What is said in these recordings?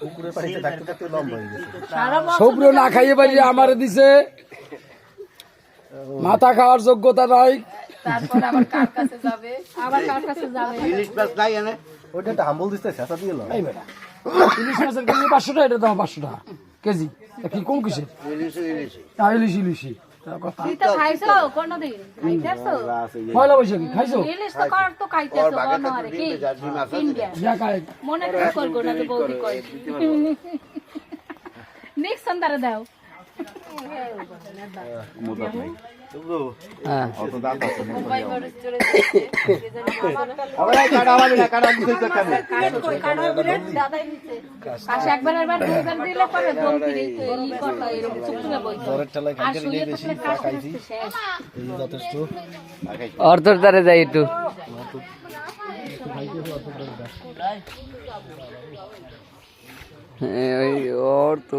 পুকুরের পানিতে থাকতে থাকতে লম্বা হয়ে গেছে। সব্র না খাইয়ে পারিয়ে আমারে দিছে। মাথা খাওয়ার যোগ্যতা নাই। তারপর আবার কার কাছে যাবে? আবার কার কাছে যাবে? ইলিশ মাছ নাই এনে। ওইটা একটা হাম্বল দিচ্ছে শেষা দিয়ে এই বেটা ইলিশ মাছের কেজি পাঁচশো টাকা এটা দাম পাঁচশো টাকা। কেজি কি কম কিসে ইলিশ ইলিশ। ইলিশ ইলিশি তা কথা তো খাইছো কোনদিন খাইতেছো? পয়লা বৈশাখী খাইছো? ইলিশ তো কর তো কি? জার্সি মাছ আছে ইন্ডিয়া যা খাই মনে ঠিক করব না তো বৌদি কই নিক্সন তারে দাও। অর্ধর দ্বারে যাই একটু। হ্যাঁ, ওই ওর তো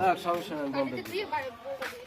না সমস্যা নেই